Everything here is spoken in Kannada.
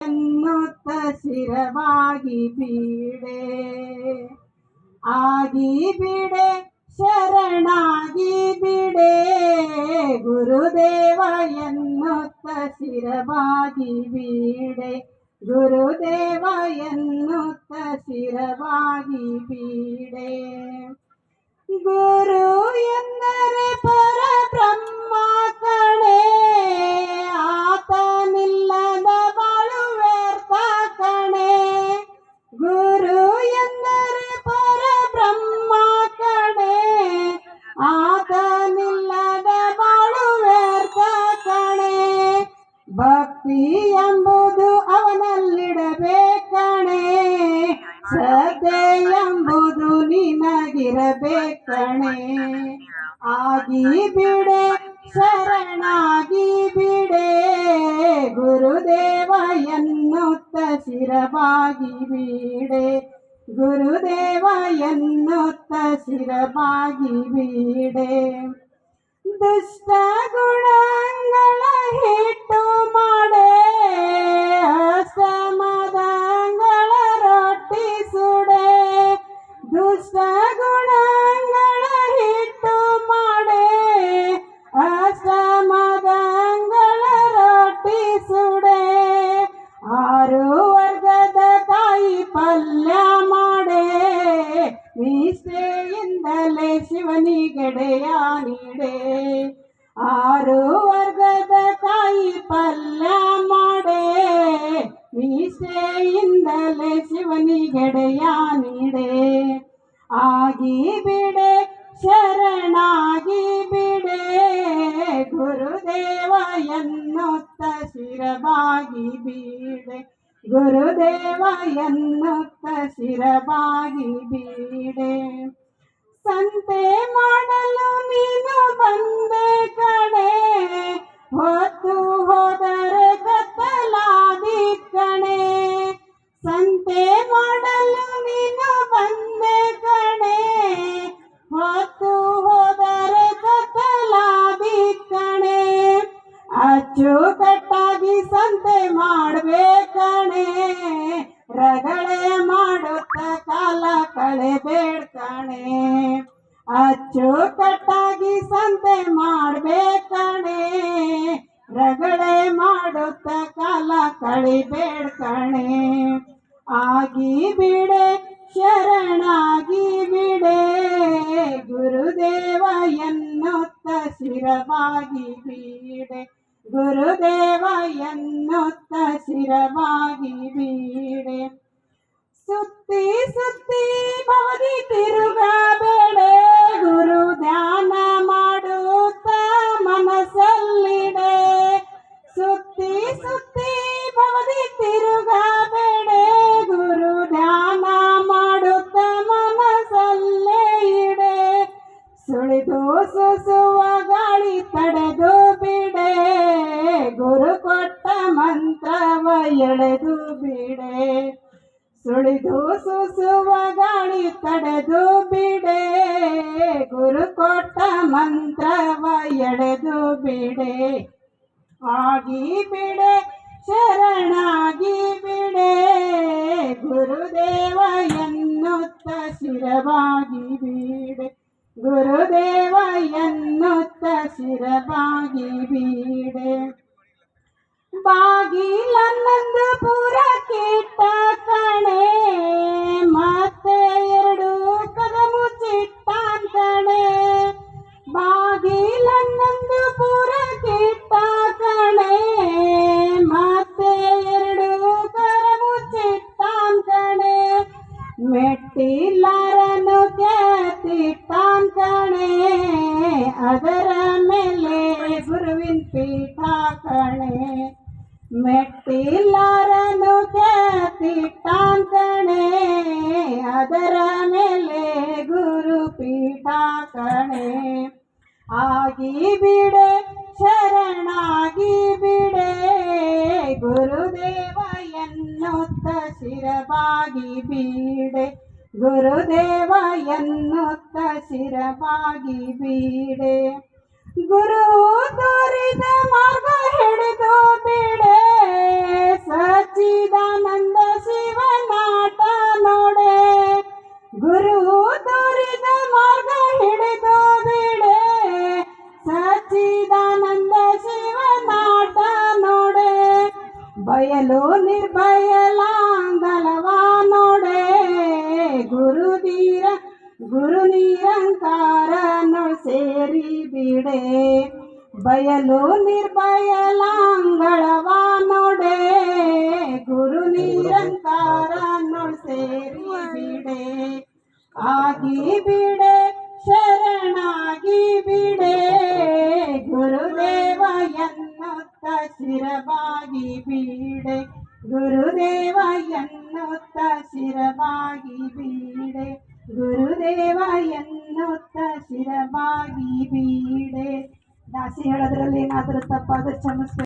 ಎನ್ನುತ್ತ ಶಿರವಾಗಿ ಬೀಡೆ ಆಗಿ ಬಿಡೆ ಶರಣಾಗಿ ಬಿಡೆ ಗುರುದೇವ ಎನ್ನುತ್ತ ಶಿರವಾಗಿ ಬೀಡೆ ಗುರುದೇವ ಎನ್ನುತ್ತ ಶಿರವಾಗಿ ಬೀಡೆ ಗುರು ಶಿರವಾಗಿ ಬೀಡೆ ಗುರುದೇವ ಎನ್ನುತ್ತ ಶಿರವಾಗಿ ಬೀಡೆ ದುಷ್ಟ ಗುಣಗಳ ಹಿಟ್ಟು ಮಾಡೆ ಆರು ವರ್ಗದ ಕಾಯಿ ಪಲ್ಯ ಮಾಡೆ ಮೀಸೆಯಿಂದಲೇ ಶಿವನಿಗೆಡೆಯ ನೀಡೆ. ಆಗಿ ಬಿಡೆ, ಶರಣಾಗಿ ಬಿಡೆ, ಗುರುದೇವ ಎನ್ನುತ್ತ ಶಿರಬಾಗಿ ಬೀಡೆ. ಗುರುದೇವ ಎನ್ನುತ್ತ ಶಿರಬಾಗಿ ಬೀಡೆ. ಸಂತೆ ಮಾಡಲು ನೀನು ಬಂದೆ ಕಣೆ. ಹೊತ್ತು ಹೋದರೆ ಕತ್ತಲಾದಿ ಕಣೆ ಸಂತೆ ಮಾಡಲು ನೀನು ಬಂದೆ ಕಣೆ. ಹೊತ್ತು ಹೋದರೆ ಕತ್ತಲಾದಿ ಕಣೆ ಅಚ್ಚುಕಟ್ಟಾಗಿ ಸಂತೆ ಮಾಡಬೇಕಣೆ ರಗಳೆ ಮಾಡುತ್ತ ಕಾಲ ಕಳೆಬೇಡ್ಕಣೆ ಅಚ್ಚುಕಟ್ಟಾಗಿ ಸಂತೆ ಮಾಡ್ಬೇಕಣೆ. ರಗಳೆ ಮಾಡುತ್ತ ಕಾಲ ಕಳಿಬೇಡ್ಕಣೆ ಆಗಿ ಬಿಡೆ, ಶರಣಾಗಿ ಬಿಡೆ. ಗುರುದೇವ ಎನ್ನುತ್ತ ಶಿರವಾಗಿ ಬೀಡೆ. ಗುರುದೇವ ಎನ್ನುತ್ತ ಶಿರವಾಗಿ ಬೀಡೆ. ಸುತ್ತಿ ಸುತ್ತಿ ಭವದಿ ತಿರುಗಬೇಡ ಗುರು ಧ್ಯಾನ ಮಾಡುತ್ತ ಮನಸ್ಸಲ್ಲಿಡೆ ಸುತ್ತಿ ಸುತ್ತಿ ಭವದಿ ತಿರುಗಬೇಡ ಗುರು ಧ್ಯಾನ ಮಾಡುತ್ತ ಮನಸ್ಸಲ್ಲೇ ಇಡೆ. ಸುಳಿದು ಸುಸುವ ಗಾಳಿ ತಡೆದು ಬಿಡೆ. ಗುರು ಕೊಟ್ಟ ಮಂತ್ರವ ಎಳೆದು ಬಿಡೆ. ಸುಳಿದು ಸುಸುವ ಗಾಳಿ ತಡೆದು ಬಿಡೆ ಗುರು ಕೊಟ್ಟ ಮಂತ್ರವ ಎಳೆದು ಬಿಡೆ ಆಗಿ ಬಿಡೆ ಶರಣಾಗಿ ಬಿಡೆ ಗುರುದೇವ ಎನ್ನುತ್ತ ಶಿರವಾಗಿ ಬೀಡೆ ಗುರುದೇವ ಎನ್ನುತ್ತ ಶಿರವಾಗಿ ಬೀಡೆ ಬಾಗಿಲನ್ನೊಂದು ಪೂರ ಕಿಟ್ಟ ಕಣೆ ಮತ್ತೆ ಎರಡು ಕದ ಮುಚ್ಚಿಟ್ಟಾನ್ ಕಣೆ ಬಾಗಿಲನ್ನೊಂದು ಪೂರ ಕಿಟ್ಟ ಕಣೆ ಮತ್ತೆ ಎರಡು ಕರ ಮುಚ್ಚಿಟ್ಟಾನ್ ಕಣೆ ಮೆಟ್ಟಿಲಾರನು ಕೆತ್ತಿಟ್ಟಾನ್ ಕಣೆ ಅದರ ಮೇಲೆ ಗುರುವಿನ ಪೀಠ ಕಣೆ ಮೆಟ್ಟಿಲಾರನು ಕೆತ್ತಿಟ್ಟಾನ್ ಕಣೆ ಅದರ ಮೇಲೆ ಗುರು ಪೀಠ ಕಣೆ ಆಗಿ ಬಿಡೆ, ಶರಣಾಗಿ ಬಿಡೆ, ಗುರುದೇವ ಎನ್ನುತ್ತ ಶಿರವಾಗಿ ಬೀಡೆ. ಗುರುದೇವ ಎನ್ನುತ್ತ ಶಿರವಾಗಿ ಬೀಡೆ. ಗುರು ತೋರಿದ ಮಾರ್ಗ ಹಿಡಿದು ಬಿಡೆ ಸಚ್ಚಿದಾನಂದ ಶಿವನಾಟ ನೋಡೆ. ಗುರು ತೋರಿದ ಮಾರ್ಗ ಹಿಡಿದು ಬಿಡೆ ಸಚ್ಚಿದಾನಂದ ಶಿವನಾಟ ನೋಡೆ. ಬಯಲು ನಿರ್ಭಯಲಾಂಗಲವ ನೋಡೆ. ಗುರುದೀರ ಗುರು ನಿರಂಕಾರ ಸೇರಿ ಬಿಡೆ ಬಯಲು ನಿರ್ಭಯಲಾಂಗಳವ ನೋಡೆ ಗುರು ನಿರಂಕಾರ ಸೇರಿ ಬಿಡೆ ಆಗಿ ಬಿಡೆ ಶರಣಾಗಿ ಬಿಡೆ ಗುರುದೇವ ಎನ್ನುತ್ತ ಶಿರವಾಗಿ ಬೀಡೆ ಗುರುದೇವ ಎನ್ನುತ್ತ ಹೇಳೋದ್ರಲ್ಲಿ ಏನಾದರೂ ತಪ್ಪಾದ್ರೆ ಕ್ಷಮಿಸ್ಬೇಕು.